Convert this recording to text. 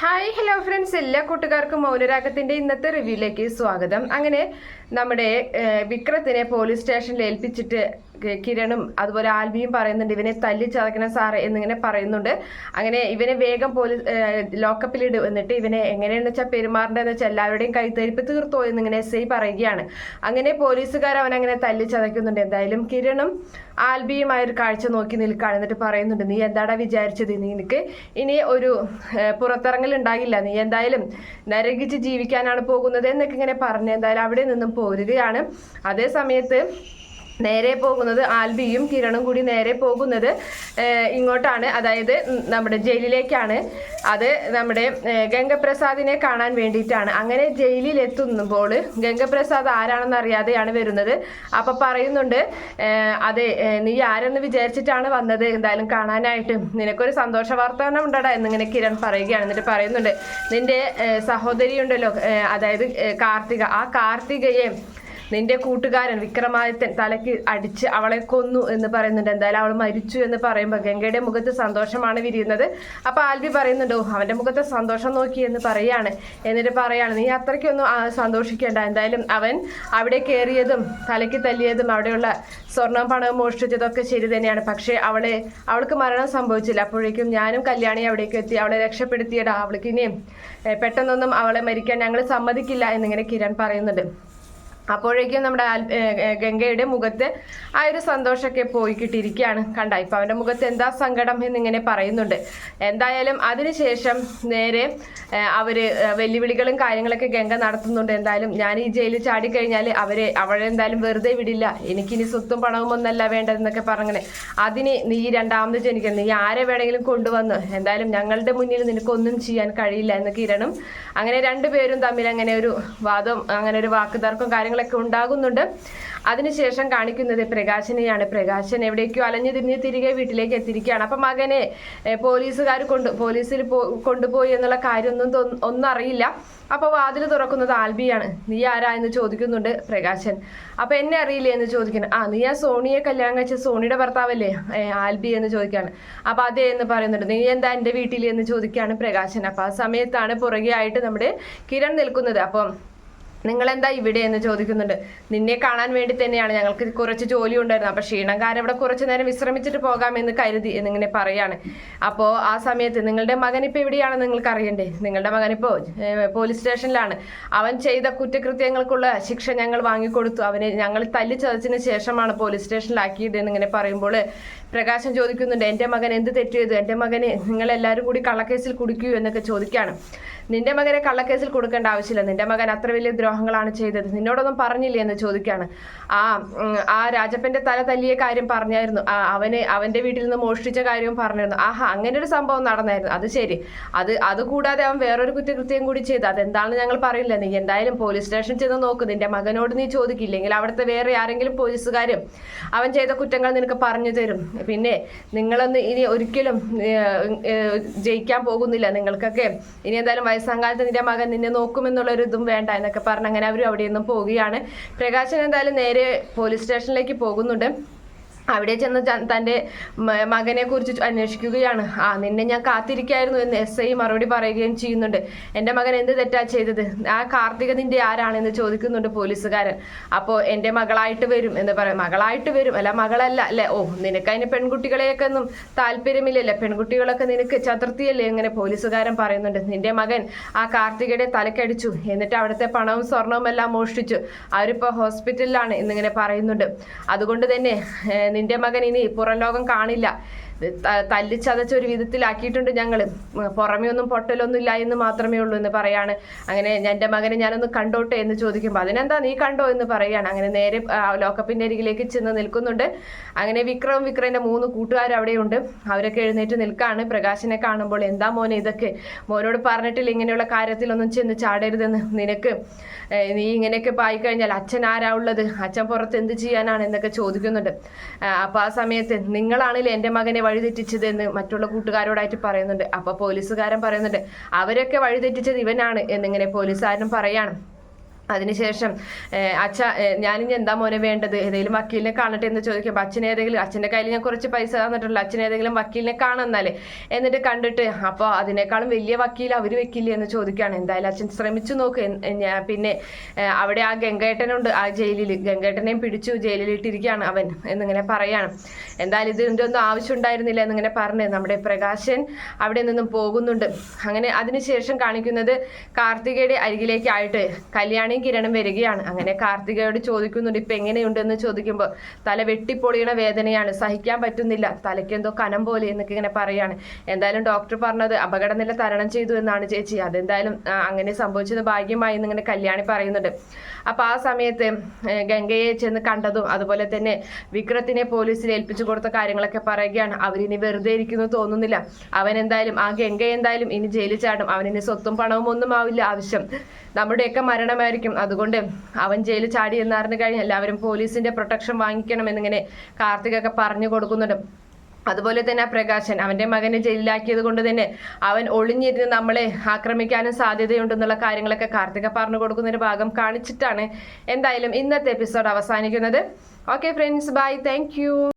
Hi hello friends എല്ലാ കൂട്ടുകാർക്കും മൗനരാഗത്തിന്റെ ഇന്നത്തെ റിവ്യൂയിലേക്ക് സ്വാഗതം. അങ്ങനെ നമ്മുടെ വിക്രത്തിനെ പോലീസ് സ്റ്റേഷനിൽ ഏൽപ്പിച്ചിട്ട് കിരണും അതുപോലെ ആൽബിയും പറയുന്നുണ്ട് ഇവനെ തല്ലി ചതക്കണം സാറ് എന്നിങ്ങനെ പറയുന്നുണ്ട്. അങ്ങനെ ഇവനെ വേഗം പോലീസ് ലോക്കപ്പിൽ ലോക്കപ്പിലിടും എന്നിട്ട് ഇവനെ എങ്ങനെയാണെന്ന് വെച്ചാൽ പെരുമാറേണ്ടതെന്ന് വെച്ചാൽ എല്ലാവരുടെയും കൈത്തരിപ്പ് തീർത്തോ എന്നിങ്ങനെ എസ് ഐ പറയുകയാണ്. അങ്ങനെ പോലീസുകാർ അവൻ അങ്ങനെ തല്ലി ചതയ്ക്കുന്നുണ്ട്. എന്തായാലും കിരണും ആൽബിയുമായ ഒരു കാഴ്ച നോക്കി നിൽക്കുകയാണ്. എന്നിട്ട് പറയുന്നുണ്ട് നീ എന്താടാ വിചാരിച്ചത്? നീ നിനക്ക് ഇനി ഒരു പുറത്തിറങ്ങൽ ഉണ്ടാകില്ല നീ എന്തായാലും നരകിച്ച് ജീവിക്കാനാണ് പോകുന്നത് എന്നൊക്കെ ഇങ്ങനെ പറഞ്ഞ് എന്തായാലും അവിടെ നിന്നും പോരുകയാണ്. അതേ സമയത്ത് നേരെ പോകുന്നത് ആൽബിയും കിരണും കൂടി നേരെ പോകുന്നത് ഇങ്ങോട്ടാണ്. അതായത് നമ്മുടെ ജയിലിലേക്കാണ്. അത് നമ്മുടെ ഗംഗപ്രസാദിനെ കാണാൻ വേണ്ടിയിട്ടാണ്. അങ്ങനെ ജയിലിൽ എത്തുമ്പോൾ ഗംഗപ്രസാദ് ആരാണെന്ന് അറിയാതെയാണ് വരുന്നത്. അപ്പൊ പറയുന്നുണ്ട് അതെ നീ ആരെന്ന് വിചാരിച്ചിട്ടാണ് വന്നത്? എന്തായാലും കാണാനായിട്ട് നിനക്കൊരു സന്തോഷ വാർത്ത ഉണ്ടടാ എന്നിങ്ങനെ കിരൺ പറയുകയാണ്. എന്നിട്ട് പറയുന്നുണ്ട് നിന്റെ സഹോദരി ഉണ്ടല്ലോ അതായത് കാർത്തിക. ആ കാർത്തികയെ നിന്റെ കൂട്ടുകാരൻ വിക്രമാദിത്യൻ തലയ്ക്ക് അടിച്ച് അവളെ കൊന്നു എന്ന് പറയുന്നുണ്ട്. എന്തായാലും അവൾ മരിച്ചു എന്ന് പറയുമ്പോൾ ഗംഗയുടെ മുഖത്ത് സന്തോഷമാണ് വിരിയുന്നത്. അപ്പൊ ആൽബി പറയുന്നുണ്ടോ "ഓ, അവന്റെ മുഖത്തെ സന്തോഷം നോക്കി എന്ന് പറയാണ്. എന്നിട്ട് പറയാണ് നീ അത്രയ്ക്കൊന്നും സന്തോഷിക്കേണ്ട. എന്തായാലും അവൻ അവിടെ കയറിയതും തലയ്ക്ക് തല്ലിയതും അവിടെയുള്ള സ്വർണം പണവും മോഷ്ടിച്ചതൊക്കെ ശരി തന്നെയാണ്. പക്ഷേ അവളെ അവൾക്ക് മരണം സംഭവിച്ചില്ല. അപ്പോഴേക്കും ഞാനും കല്യാണി അവിടേക്ക് എത്തി. അവളെ രക്ഷപ്പെടുത്തിയടാ അവൾക്ക് ഇനിയും പെട്ടെന്നൊന്നും അവളെ മരിക്കാൻ ഞങ്ങൾ സമ്മതിക്കില്ല എന്നിങ്ങനെ കിരൺ പറയുന്നുണ്ട്. അപ്പോഴേക്കും നമ്മുടെ ഗംഗയുടെ മുഖത്ത് ആ ഒരു സന്തോഷമൊക്കെ പോയി കിട്ടിയിരിക്കുകയാണ്. കണ്ട ഇപ്പൊ അവന്റെ മുഖത്ത് എന്താ സങ്കടം എന്നിങ്ങനെ പറയുന്നുണ്ട്. എന്തായാലും അതിനുശേഷം നേരെ അവർ വെല്ലുവിളികളും കാര്യങ്ങളൊക്കെ ഗംഗ നടത്തുന്നുണ്ട്. എന്തായാലും ഞാൻ ഈ ജയിലിൽ ചാടിക്കഴിഞ്ഞാൽ അവരെ അവളെ എന്തായാലും വെറുതെ വിടില്ല. എനിക്കിനി സ്വത്തും പണവും ഒന്നല്ല വേണ്ടതെന്നൊക്കെ പറഞ്ഞങ്ങനെ. അതിന് നീ രണ്ടാമത് ജനിക്കണം. നീ ആരെ വേണമെങ്കിലും കൊണ്ടുവന്ന്. എന്തായാലും ഞങ്ങളുടെ മുന്നിൽ നിനക്കൊന്നും ചെയ്യാൻ കഴിയില്ല എന്ന് കിരണും. അങ്ങനെ രണ്ടുപേരും തമ്മിൽ അങ്ങനെ ഒരു വാദം അങ്ങനെ ഒരു വാക്കുതർക്കം കാര്യങ്ങളൊക്കെ ഉണ്ടാകുന്നുണ്ട്. അതിനുശേഷം കാണിക്കുന്നത് പ്രകാശനെയാണ്. പ്രകാശൻ എവിടേക്കോ അലഞ്ഞു തിരിഞ്ഞ് തിരികെ വീട്ടിലേക്ക് എത്തിയിരിക്കുകയാണ്. അപ്പം മകനെ പോലീസുകാർ കൊണ്ട് പോലീസിൽ കൊണ്ടുപോയി എന്നുള്ള കാര്യമൊന്നും ഒന്നും അറിയില്ല. അപ്പൊ വാതിൽ തുറക്കുന്നത് ആൽബിയാണ്. നീ ആരാ എന്ന് ചോദിക്കുന്നുണ്ട് പ്രകാശൻ. അപ്പൊ എന്നെ അറിയില്ലേ എന്ന് ചോദിക്കുന്നു ആ നീ ആ സോണിയെ കല്യാണം കഴിച്ച സോണിയുടെ ഭർത്താവല്ലേ? ആൽബി എന്ന് ചോദിക്കുകയാണ് അപ്പൊ അതേ എന്ന് പറയുന്നുണ്ട്. നീ എന്താ എന്റെ വീട്ടിൽ എന്ന് ചോദിക്കുകയാണ് പ്രകാശൻ. അപ്പൊ ആ സമയത്താണ് പുറകെ ആയിട്ട് നമ്മുടെ കിരൺ നിൽക്കുന്നത്. അപ്പം നിങ്ങളെന്താ ഇവിടെ എന്ന് ചോദിക്കുന്നുണ്ട്. നിന്നെ കാണാൻ വേണ്ടി തന്നെയാണ് ഞങ്ങൾക്ക് കുറച്ച് ജോലി ഉണ്ടായിരുന്നു അപ്പൊ ക്ഷീണംകാരൻ ഇവിടെ കുറച്ച് നേരം വിശ്രമിച്ചിട്ട് പോകാമെന്ന് കരുതി എന്നിങ്ങനെ പറയാണ്. അപ്പോ ആ സമയത്ത് നിങ്ങളുടെ മകൻ ഇപ്പൊ എവിടെയാണ് നിങ്ങൾക്ക് അറിയണ്ടേ? നിങ്ങളുടെ മകൻ ഇപ്പോ പോലീസ് സ്റ്റേഷനിലാണ്. അവൻ ചെയ്ത കുറ്റകൃത്യങ്ങൾക്കുള്ള ശിക്ഷ ഞങ്ങൾ വാങ്ങിക്കൊടുത്തു. അവനെ ഞങ്ങൾ തല്ലി ചതച്ചതിന് ശേഷമാണ് പോലീസ് സ്റ്റേഷനിലാക്കിയത് എന്നിങ്ങനെ പറയുമ്പോൾ പ്രകാശം ചോദിക്കുന്നുണ്ട് എന്റെ മകൻ എന്ത് തെറ്റ് ചെയ്തു? എന്റെ മകന് നിങ്ങൾ എല്ലാവരും കൂടി കള്ളക്കേസിൽ കുടിക്കൂ എന്നൊക്കെ ചോദിക്കുകയാണ് നിന്റെ മകനെ കള്ളക്കേസിൽ കൊടുക്കേണ്ട ആവശ്യമില്ല. നിന്റെ മകൻ അത്ര വലിയ ദ്രോഹങ്ങളാണ് ചെയ്തത്. നിന്നോടൊന്നും പറഞ്ഞില്ലേ എന്ന് ചോദിക്കുകയാണ് ആ ആ രാജപ്പന്റെ തല തല്ലിയ കാര്യം പറഞ്ഞായിരുന്നു. ആ അവന് അവന്റെ വീട്ടിൽ നിന്ന് മോഷ്ടിച്ച കാര്യവും പറഞ്ഞിരുന്നു. ആഹാ അങ്ങനെ ഒരു സംഭവം നടന്നായിരുന്നു. അത് ശരി. അത് അതുകൂടാതെ അവൻ വേറൊരു കുറ്റകൃത്യം കൂടി ചെയ്തു. അതെന്താണെന്ന് ഞങ്ങൾ പറയില്ല. നീ എന്തായാലും പോലീസ് സ്റ്റേഷൻ ചെന്ന് നോക്ക്. നിന്റെ മകനോട് നീ ചോദിക്കില്ലെങ്കിൽ അവിടുത്തെ വേറെ ആരെങ്കിലും പോലീസുകാരും അവൻ ചെയ്ത കുറ്റങ്ങൾ നിനക്ക് പറഞ്ഞു തരും. പിന്നെ നിങ്ങളൊന്ന് ഇനി ഒരിക്കലും ജയിക്കാൻ പോകുന്നില്ല. നിങ്ങൾക്കൊക്കെ ഇനി എന്തായാലും വയസ്സാം കാലത്ത് നിന്റെ മകൻ നിന്നെ നോക്കുമെന്നുള്ളൊരു ഇതും വേണ്ട എന്നൊക്കെ പറഞ്ഞ് അങ്ങനെ അവർ അവിടെ നിന്നും പോവുകയാണ്. പ്രകാശൻ എന്തായാലും നേരെ പോലീസ് സ്റ്റേഷനിലേക്ക് പോകുന്നുണ്ട്. അവിടെ ചെന്ന് തന്റെ മകനെ കുറിച്ച് അന്വേഷിക്കുകയാണ്. ആ നിന്നെ ഞാൻ കാത്തിരിക്കായിരുന്നു എന്ന് എസ് ഐ മറുപടി പറയുകയും ചെയ്യുന്നുണ്ട്. എന്റെ മകൻ എന്ത് തെറ്റാ ചെയ്തത്? ആ കാർത്തിക നിന്റെ ആരാണെന്ന് ചോദിക്കുന്നുണ്ട് പോലീസുകാരൻ. അപ്പോൾ എന്റെ മകളായിട്ട് വരും എന്ന് പറയും മകളായിട്ട് വരും അല്ല മകളല്ല അല്ലെ? ഓ നിനക്ക് അതിന് പെൺകുട്ടികളെയൊക്കെ ഒന്നും താല്പര്യമില്ലല്ലേ? പെൺകുട്ടികളൊക്കെ നിനക്ക് ചതുർത്ഥിയല്ലേ? ഇങ്ങനെ പോലീസുകാരൻ പറയുന്നുണ്ട്. നിന്റെ മകൻ ആ കാർത്തികയുടെ തലക്കടിച്ചു. എന്നിട്ട് അവിടുത്തെ പണവും സ്വർണവും എല്ലാം മോഷ്ടിച്ചു. അവരിപ്പോൾ ഹോസ്പിറ്റലിലാണ് എന്നിങ്ങനെ പറയുന്നുണ്ട്. അതുകൊണ്ട് തന്നെ നിന്റെ മകൻ ഇനി പുറം ലോകം കാണില്ല. തല്ലിച്ചതച്ച ഒരു വിധത്തിലാക്കിയിട്ടുണ്ട് ഞങ്ങൾ പുറമേ ഒന്നും പൊട്ടലൊന്നും ഇല്ല എന്ന് മാത്രമേ ഉള്ളൂ എന്ന് പറയാണ്. അങ്ങനെ എന്റെ മകനെ ഞാനൊന്ന് കണ്ടോട്ടെ എന്ന് ചോദിക്കുമ്പോൾ അതിനെന്താ നീ കണ്ടോ എന്ന് പറയാണ്. അങ്ങനെ നേരെ ലോക്കപ്പിന്റെ അരികിലേക്ക് ചെന്ന് നിൽക്കുന്നുണ്ട്. അങ്ങനെ വിക്രവും വിക്രമിന്റെ മൂന്ന് കൂട്ടുകാർ അവിടെയുണ്ട്. അവരൊക്കെ എഴുന്നേറ്റ് നിൽക്കാണ്. പ്രകാശിനെ കാണുമ്പോൾ എന്താ മോനെ ഇതൊക്കെ? മോനോട് പറഞ്ഞിട്ടില്ല ഇങ്ങനെയുള്ള കാര്യത്തിലൊന്നും ചെന്ന് ചാടരുതെന്ന്. നിനക്ക് നീ ഇങ്ങനെയൊക്കെ പായി കഴിഞ്ഞാൽ അച്ഛൻ ആരാ ഉള്ളത്? അച്ഛൻ പുറത്ത് എന്ത് ചെയ്യാനാണ്? എന്നൊക്കെ ചോദിക്കുന്നുണ്ട്. അപ്പോൾ അപ്പൊ ആ സമയത്ത് നിങ്ങളാണല്ലേ എന്റെ മകനെ വഴിതെറ്റിച്ചത് എന്ന് മറ്റുള്ള കൂട്ടുകാരോടായിട്ട് പറയുന്നുണ്ട്. അപ്പൊ പോലീസുകാരൻ പറയുന്നുണ്ട് അവരൊക്കെ വഴിതെറ്റിച്ചത് ഇവനാണ് എന്നിങ്ങനെ പോലീസുകാരൻ പറയാണ്. അതിനുശേഷം അച്ഛ ഞാനിനി എന്താ മോനെ വേണ്ടത്? ഏതെങ്കിലും വക്കീലിനെ കാണട്ടെ എന്ന് ചോദിക്കുമ്പോൾ അച്ഛൻ ഏതെങ്കിലും അച്ഛന്റെ കയ്യിൽ ഞാൻ കുറച്ച് പൈസ തന്നിട്ടുള്ളൂ അച്ഛൻ ഏതെങ്കിലും വക്കീലിനെ കാണുന്നാലേ എന്നിട്ട് കണ്ടിട്ട് അപ്പോൾ അതിനേക്കാളും വലിയ വക്കീൽ അവർ വെക്കില്ലേ? എന്ന് ചോദിക്കുകയാണ്. എന്തായാലും അച്ഛൻ ശ്രമിച്ചു നോക്ക്. പിന്നെ അവിടെ ആ ഗംഗേട്ടനുണ്ട് ആ ജയിലിൽ ഗംഗേട്ടനെയും പിടിച്ചു ജയിലിലിട്ടിരിക്കുകയാണ് അവൻ എന്നിങ്ങനെ പറയാണ്. എന്തായാലും ഇതിന്റെ ഒന്നും ആവശ്യം ഉണ്ടായിരുന്നില്ല എന്നിങ്ങനെ പറഞ്ഞ് നമ്മുടെ പ്രകാശൻ അവിടെ നിന്നും പോകുന്നുണ്ട്. അങ്ങനെ അതിനുശേഷം കാണിക്കുന്നത് കാർത്തികയുടെ അരികിലേക്കായിട്ട് കല്യാണിയും കിരണം വരികയാണ്. അങ്ങനെ കാർത്തികയോട് ചോദിക്കുന്നുണ്ട് ഇപ്പൊ എങ്ങനെയുണ്ടെന്ന്? ചോദിക്കുമ്പോൾ തല വെട്ടിപ്പൊളിയണ വേദനയാണ്. സഹിക്കാൻ പറ്റുന്നില്ല. തലയ്ക്ക് എന്തോ കനം പോലെ എന്നൊക്കെ ഇങ്ങനെ പറയാണ്. എന്തായാലും ഡോക്ടർ പറഞ്ഞത് അപകടനില തരണം ചെയ്തു എന്നാണ് ചേച്ചി. അതെന്തായാലും അങ്ങനെ സംഭവിച്ചത് ഭാഗ്യമായി എന്നിങ്ങനെ കല്യാണി പറയുന്നുണ്ട്. അപ്പൊ ആ സമയത്ത് ഗംഗയെ ചെന്ന് കണ്ടതും അതുപോലെ തന്നെ വിക്രത്തിനെ പോലീസിൽ ഏൽപ്പിച്ചു കൊടുത്ത കാര്യങ്ങളൊക്കെ പറയുകയാണ്. അവരിനി വെറുതെ ഇരിക്കുന്നു തോന്നുന്നില്ല. അവൻ എന്തായാലും ആ ഗംഗ എന്തായാലും ഇനി ജയിലിൽ ചാടും. അവനിനി സ്വത്തും പണവും ഒന്നും ആവില്ല. ആവശ്യം. നമ്മുടെയൊക്കെ മരണമായിരിക്കും. അതുകൊണ്ട് അവൻ ജയിലിൽ ചാടി എന്നറിഞ്ഞു കഴിഞ്ഞ് എല്ലാവരും പോലീസിന്റെ പ്രൊട്ടക്ഷൻ വാങ്ങിക്കണം എന്നിങ്ങനെ കാർത്തികൊക്കെ പറഞ്ഞു കൊടുക്കുന്നുണ്ട്. അതുപോലെ തന്നെ പ്രകാശൻ അവന്റെ മകനെ ജയിലിലാക്കിയത് കൊണ്ട് തന്നെ അവൻ ഒളിഞ്ഞിരുന്ന് നമ്മളെ ആക്രമിക്കാനും സാധ്യതയുണ്ടെന്നുള്ള കാര്യങ്ങളൊക്കെ കാർത്തിക പറഞ്ഞു കൊടുക്കുന്ന ഒരു ഭാഗം കാണിച്ചിട്ടാണ് എന്തായാലും ഇന്നത്തെ എപ്പിസോഡ് അവസാനിക്കുന്നത്. Okay friends bye thank